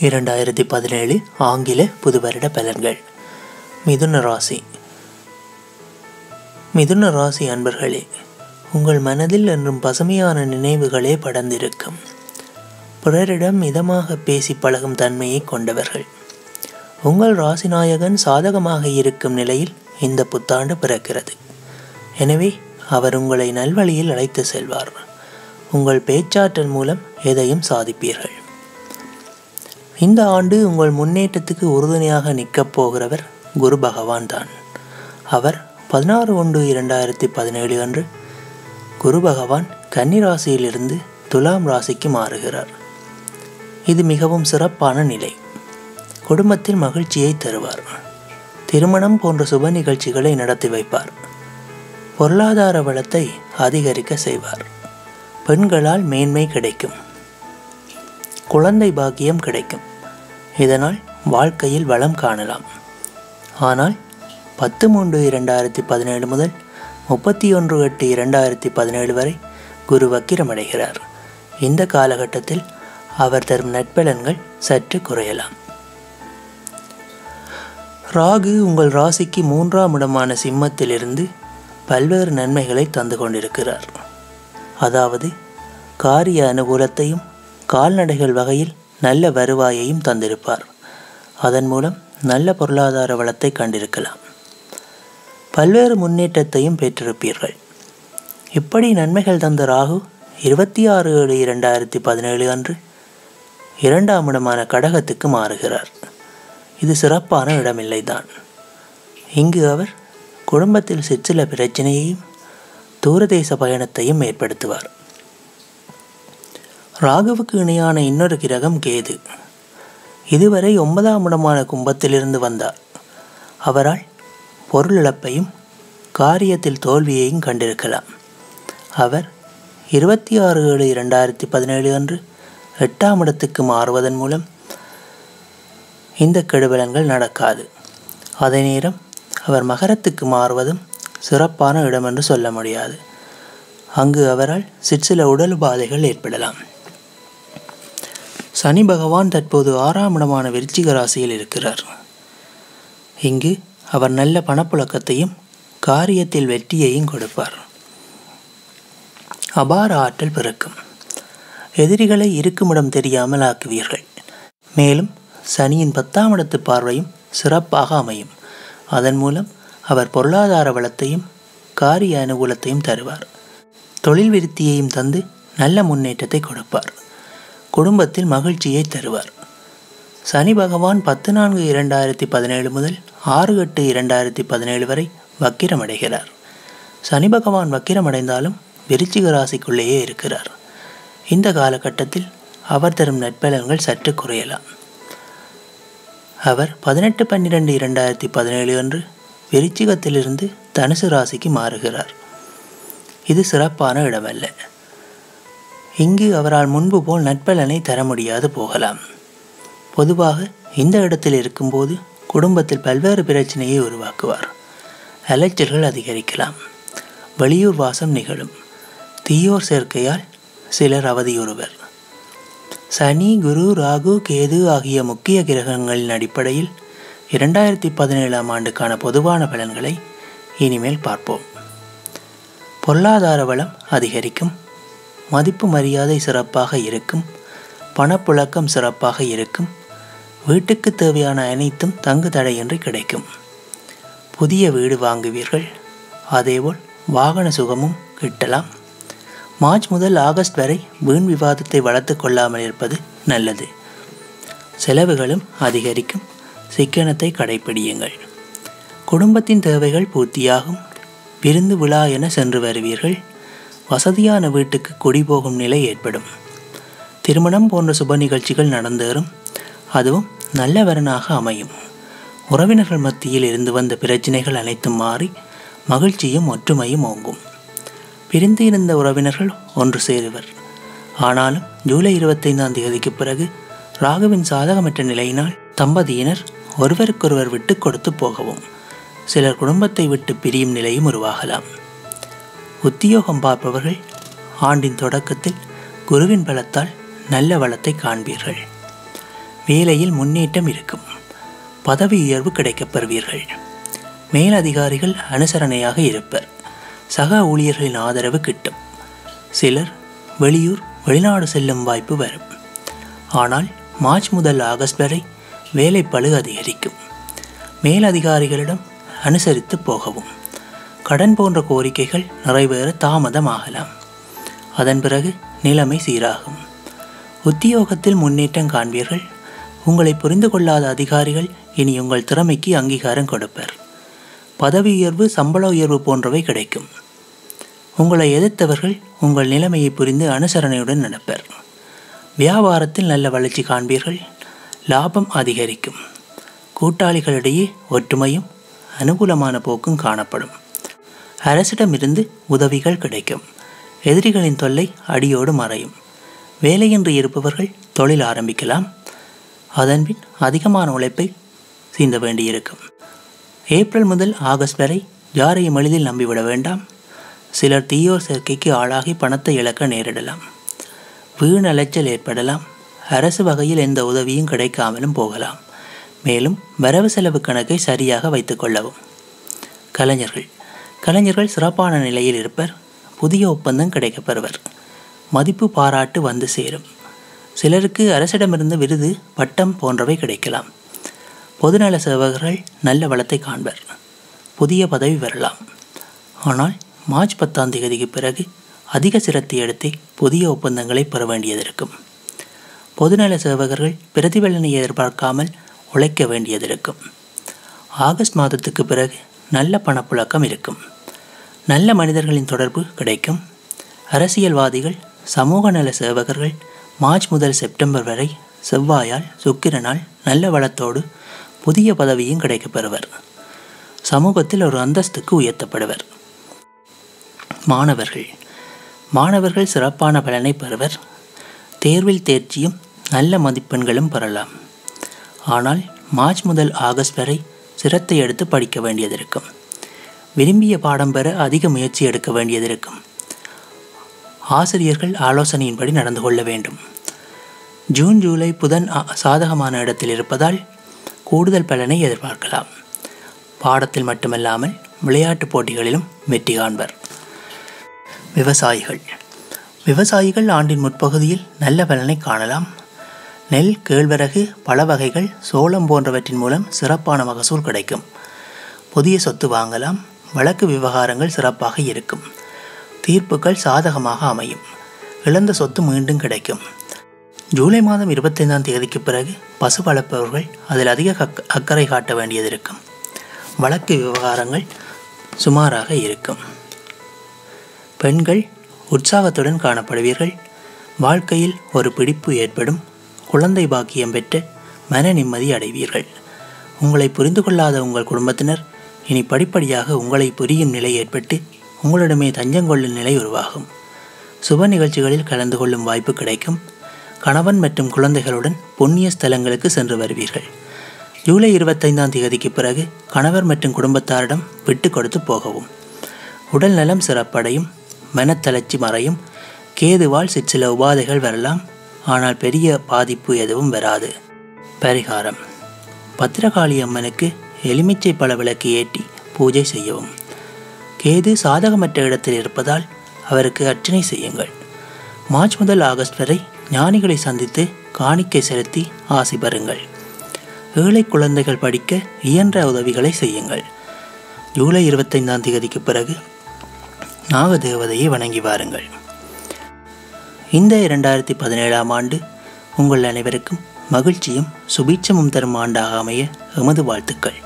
இரண்டாயிரத்தி பதினேழு ஆங்கில புது வருட பலன்கள். மிதுன ராசி. மிதுன ராசி அன்பர்களே உங்கள் மனதில் என்றும் பசுமையான நினைவுகளே படர்ந்திருக்கும். பிறரிடம் மிதமாக பேசி பழகும் தன்மையை கொண்டவர்கள். உங்கள் ராசிநாயகன் சாதகமாக இருக்கும் நிலையில் இந்த புத்தாண்டு பிறக்கிறது. எனவே அவர் உங்களை நல்வழியில் அழைத்து செல்வார். உங்கள் பேச்சாற்றல் மூலம் எதையும் சாதிப்பீர்கள். இந்த ஆண்டு உங்கள் முன்னேற்றத்துக்கு உறுதுணையாக நிற்கப் போகிறவர் குரு பகவான் தான். அவர் பதினாறு ஒன்று இரண்டாயிரத்தி பதினேழு அன்று குரு பகவான் கன்னி ராசியிலிருந்து துலாம் ராசிக்கு மாறுகிறார். இது மிகவும் சிறப்பான நிலை. குடும்பத்தில் மகிழ்ச்சியை தருவார். திருமணம் போன்ற சுப நிகழ்ச்சிகளை நடத்தி வைப்பார். பொருளாதார வளத்தை அதிகரிக்க செய்வார். பெண்களால் மேன்மை கிடைக்கும். குழந்தை பாக்கியம் கிடைக்கும். இதனால் வாழ்க்கையில் வளம் காணலாம். ஆனால் பத்து மூன்று இரண்டாயிரத்தி பதினேழு முதல் முப்பத்தி ஒன்று எட்டு இரண்டாயிரத்தி பதினேழு வரை குரு வக்கிரமடைகிறார் இந்த காலகட்டத்தில் அவர் தரும் நட்பலன்கள் சற்று குறையலாம். ராகு உங்கள் ராசிக்கு மூன்றாம் இடமான சிம்மத்திலிருந்து பல்வேறு நன்மைகளை தந்து கொண்டிருக்கிறார். அதாவது காரிய அனுகூலத்தையும் கால்நடைகள் வகையில் நல்ல வருவாயையும் தந்திருப்பார். அதன் மூலம் நல்ல பொருளாதார வளத்தை கண்டிருக்கலாம். பல்வேறு முன்னேற்றத்தையும் பெற்றிருப்பீர்கள். இப்படி நன்மைகள் தந்த ராகு இருபத்தி ஆறு ஏழு இரண்டாயிரத்தி பதினேழு அன்று இரண்டாம் இடமான கடகத்துக்கு மாறுகிறார். இது சிறப்பான இடமில்லைதான். இங்கு அவர் குடும்பத்தில் சிற்சில பிரச்சனையையும் தூரதேச பயணத்தையும் ஏற்படுத்துவார். ராகுவுக்கு இணையான இன்னொரு கிரகம் கேது. இதுவரை ஒன்பதாம் இடமான கும்பத்திலிருந்து வந்தார். அவரால் பொருள் இழப்பையும் காரியத்தில் தோல்வியையும் கண்டிருக்கலாம். அவர் இருபத்தி ஆறு ஏழு இரண்டாயிரத்தி பதினேழு அன்று எட்டாம் இடத்துக்கு மாறுவதன் மூலம் இந்த கெடுபலங்கள் நடக்காது. அதே நேரம் அவர் மகரத்துக்கு மாறுவதும் சிறப்பான இடம் என்று சொல்ல முடியாது. அங்கு அவரால் சிற்சில உடல் உபாதைகள் ஏற்படலாம். சனி பகவான் தற்போது ஆறாம் இடமான விருச்சிக ராசியில் இருக்கிறார். இங்கு அவர் நல்ல பணப்புழக்கத்தையும் காரியத்தில் வெற்றியையும் கொடுப்பார். அபார ஆற்றல் பிறக்கும். எதிரிகளை இருக்குமிடம் தெரியாமல் ஆக்குவீர்கள். மேலும் சனியின் பத்தாம் இடத்து பார்வையும் சிறப்பாக அமையும். அதன் மூலம் அவர் பொருளாதார வளத்தையும் காரிய அனுகூலத்தையும் தருவார். தொழில் விருத்தியையும் தந்து நல்ல முன்னேற்றத்தை கொடுப்பார். குடும்பத்தில் மகிழ்ச்சியை தருவார். சனி பகவான் பத்து நான்கு இரண்டாயிரத்தி பதினேழு முதல் ஆறு எட்டு இரண்டாயிரத்தி பதினேழு வரை வக்கிரமடைகிறார். சனி பகவான் வக்கிரமடைந்தாலும் விருச்சிக ராசிக்குள்ளேயே இருக்கிறார். இந்த காலகட்டத்தில் அவர் தரும் நட்பலன்கள் சற்று குறையலாம். அவர் பதினெட்டு பன்னிரெண்டு இரண்டாயிரத்தி பதினேழு அன்று விருச்சிகத்திலிருந்து தனுசு ராசிக்கு மாறுகிறார். இது சிறப்பான இடமல்ல. இங்கு அவரால் முன்பு போல் நட்பலனை தர முடியாது போகலாம். பொதுவாக இந்த இடத்தில் இருக்கும்போது குடும்பத்தில் பல்வேறு பிரச்சனையை உருவாக்குவார். அலைச்சல்கள் அதிகரிக்கலாம். வெளியூர் வாசம் நிகழும். தீயோர் சேர்க்கையால் சிலர் அவதியுறுவர். சனி குரு ராகு கேது ஆகிய முக்கிய கிரகங்களின் அடிப்படையில் இரண்டாயிரத்தி பதினேழாம் ஆண்டுக்கான பொதுவான பலன்களை இனிமேல் பார்ப்போம். பொருளாதார வளம் அதிகரிக்கும். மதிப்பு மரியாதை சிறப்பாக இருக்கும் பணப்புழக்கம் சிறப்பாக இருக்கும் வீட்டுக்கு தேவையான அனைத்தும் தங்கு தடையின்றி கிடைக்கும். புதிய வீடு வாங்குவீர்கள் அதேபோல் வாகன சுகமும் கிட்டலாம். மார்ச் முதல் ஆகஸ்ட் வரை வீண் விவாதத்தை வளர்த்து கொள்ளாமல் இருப்பது நல்லது. செலவுகளும் அதிகரிக்கும் சிக்கனத்தை கடைப்பிடியுங்கள். குடும்பத்தின் தேவைகள் பூர்த்தியாகும் விருந்து விழா என சென்று வருவீர்கள் வசதியான வீட்டுக்கு குடி போகும் நிலை ஏற்படும். திருமணம் போன்ற சுப நிகழ்ச்சிகள் நடந்தேறும். அதுவும் நல்ல வரனாக அமையும். உறவினர்கள் மத்தியில் இருந்து வந்த பிரச்சனைகள் அனைத்தும் மாறி மகிழ்ச்சியும் ஒற்றுமையும் ஓங்கும். பிரிந்து இருந்த உறவினர்கள் ஒன்று சேருவர். ஆனாலும் ஜூலை இருபத்தைந்தாம் தேதிக்கு பிறகு ராகுவின் சாதகமற்ற நிலையினால் தம்பதியினர் ஒருவருக்கொருவர் விட்டு கொடுத்து போகவும் சிலர் குடும்பத்தை விட்டு பிரியும் நிலையும் உருவாகலாம். உத்தியோகம் பார்ப்பவர்கள் ஆண்டின் தொடக்கத்தில் குருவின் பலத்தால் நல்ல வளத்தை காண்பீர்கள். வேலையில் முன்னேற்றம் இருக்கும். பதவி உயர்வு கிடைக்கப் பெறுவீர்கள் மேலதிகாரிகள் அனுசரணையாக இருப்பர். சக ஊழியர்களின் ஆதரவு கிட்டும். சிலர் வெளியூர் வெளிநாடு செல்லும் வாய்ப்பு வரும். ஆனால் மார்ச் முதல் ஆகஸ்ட் வரை வேலைப்பழு அதிகரிக்கும். மேலதிகாரிகளிடம் அனுசரித்து போகவும். கடன் போன்ற கோரிக்கைகள் நிறைவேற தாமதமாகலாம். அதன் பிறகு நிலைமை சீராகும். உத்தியோகத்தில் முன்னேற்றம் காண்பீர்கள். உங்களை புரிந்து கொள்ளாத அதிகாரிகள் இனி உங்கள் திறமைக்கு அங்கீகாரம் கொடுப்பர். பதவி உயர்வு சம்பள உயர்வு போன்றவை கிடைக்கும். உங்களை எதிர்த்தவர்கள் உங்கள் நிலைமையை புரிந்து அனுசரணையுடன் நடப்பர். வியாபாரத்தில் நல்ல வளர்ச்சி காண்பீர்கள். லாபம் அதிகரிக்கும். கூட்டாளிகளிடையே ஒற்றுமையும் அனுகூலமான போக்கும் காணப்படும். அரசிடமிருந்து உதவிகள் கிடைக்கும். எதிரிகளின் தொல்லை அடியோடு மறையும். வேலையின்றி இருப்பவர்கள் தொழில் ஆரம்பிக்கலாம். அதன்பின் அதிகமான உழைப்பை சீந்த வேண்டியிருக்கும். ஏப்ரல் முதல் ஆகஸ்ட் வரை யாரையும் எளிதில் நம்பிவிட வேண்டாம். சிலர் தீயோர் சேர்க்கைக்கு ஆளாகி பணத்தை இழக்க நேரிடலாம். வீண் அலைச்சல் ஏற்படலாம். அரசு வகையில் எந்த உதவியும் கிடைக்காமலும் போகலாம். மேலும் வரவு செலவு கணக்கை சரியாக வைத்துக்கொள்ளவும் கலைஞர்கள் கலைஞர்கள் சிறப்பான நிலையில் இருப்பர் புதிய ஒப்பந்தம் கிடைக்கப்பெறுவர். மதிப்பு பாராட்டு வந்து சேரும். சிலருக்கு அரசிடமிருந்து விருது பட்டம் போன்றவை கிடைக்கலாம். பொதுநல சேவகர்கள் நல்ல வளத்தை காண்பர். புதிய பதவி வரலாம் ஆனால் மார்ச் பத்தாம் தேதிக்கு பிறகு அதிக சிரத்தை எடுத்து புதிய ஒப்பந்தங்களை பெற வேண்டியதிருக்கும். பொதுநல சேவகர்கள் பிரதிபலனை எதிர்பார்க்காமல் உழைக்க வேண்டியதிருக்கும். ஆகஸ்ட் மாதத்துக்கு பிறகு நல்ல பணப்புழக்கம் இருக்கும். நல்ல மனிதர்களின் தொடர்பு கிடைக்கும். அரசியல்வாதிகள் சமூக நல சேவகர்கள் மார்ச் முதல் செப்டம்பர் வரை செவ்வாயால் சுக்கிரனால் நல்ல வளத்தோடு புதிய பதவியும் கிடைக்கப்பெறுவர். சமூகத்தில் ஒரு அந்தஸ்துக்கு உயர்த்தப்படுவர். மாணவர்கள். மாணவர்கள் சிறப்பான பலனை பெறுவர். தேர்வில் தேர்ச்சியும் நல்ல மதிப்பெண்களும் பெறலாம். ஆனால் மார்ச் முதல் ஆகஸ்ட் வரை சிரத்தை எடுத்து படிக்க வேண்டியதிருக்கும். விரும்பிய பாடம் பெற அதிக முயற்சி எடுக்க வேண்டியது இருக்கும் ஆசிரியர்கள் ஆலோசனையின்படி நடந்து கொள்ள வேண்டும். ஜூன் ஜூலை புதன் சாதகமான இடத்தில் இருப்பதால் கூடுதல் பலனை எதிர்பார்க்கலாம். பாடத்தில் மட்டுமல்லாமல் விளையாட்டுப் போட்டிகளிலும் வெற்றி காண்பர். விவசாயிகள். விவசாயிகள் ஆண்டின் முற்பகுதியில் நல்ல பலனை காணலாம். நெல் கேழ்வரகு பல வகைகள் சோளம் போன்றவற்றின் மூலம் சிறப்பான மகசூல் கிடைக்கும். புதிய சொத்து வாங்கலாம். வழக்கு விவகாரங்கள் சிறப்பாக இருக்கும். தீர்ப்புகள் சாதகமாக அமையும். இழந்த சொத்து மீண்டும் கிடைக்கும். ஜூலை மாதம் இருபத்தைந்தாம் தேதிக்கு பிறகு பசு வளர்ப்பவர்கள் அதில் அதிக அக்கறை காட்ட வேண்டியதிருக்கும். வழக்கு விவகாரங்கள் சுமாராக இருக்கும். பெண்கள் உற்சாகத்துடன் காணப்படுவீர்கள். வாழ்க்கையில் ஒரு பிடிப்பு ஏற்படும். குழந்தை பாக்கியம் பெற்று மன நிம்மதி அடைவீர்கள். உங்களை புரிந்து கொள்ளாத உங்கள் குடும்பத்தினர் இனி படிப்படியாக உங்களை புரியும் நிலை ஏற்பட்டு உங்களிடமே தஞ்சங்கொள்ளும் நிலை உருவாகும். சுப நிகழ்ச்சிகளில் கலந்து கொள்ளும் வாய்ப்பு கிடைக்கும். கணவன் மற்றும் குழந்தைகளுடன் புண்ணிய ஸ்தலங்களுக்கு சென்று வருவீர்கள். ஜூலை இருபத்தைந்தாம் தேதிக்கு பிறகு கணவர் மற்றும் குடும்பத்தாரிடம் விட்டு கொடுத்து போகவும். உடல் நலம் சிறப்படையும் மனத்தளர்ச்சி மறையும் கேதுவால் சிற்சில உபாதைகள் வரலாம். ஆனால் பெரிய பாதிப்பு எதுவும் வராது. பரிகாரம். பத்திரகாளி அம்மனுக்கு எலுமிச்சை பழ விளக்கு ஏற்றி பூஜை செய்யவும். கேது சாதகமற்ற இடத்தில் இருப்பதால் அவருக்கு அர்ச்சனை செய்யுங்கள். மார்ச் முதல் ஆகஸ்ட் வரை ஞானிகளை சந்தித்து காணிக்கை செலுத்தி ஆசி பெறுங்கள். ஏழை குழந்தைகள் படிக்க இயன்ற உதவிகளை செய்யுங்கள். ஜூலை இருபத்தைந்தாம் தேதிக்கு பிறகு நாகதேவதையை வணங்கி வாருங்கள். இந்த இரண்டாயிரத்தி பதினேழாம் ஆண்டு உங்கள் அனைவருக்கும் மகிழ்ச்சியும் சுபீட்சமும் தரும் ஆண்டாக அமைய எமது வாழ்த்துக்கள்.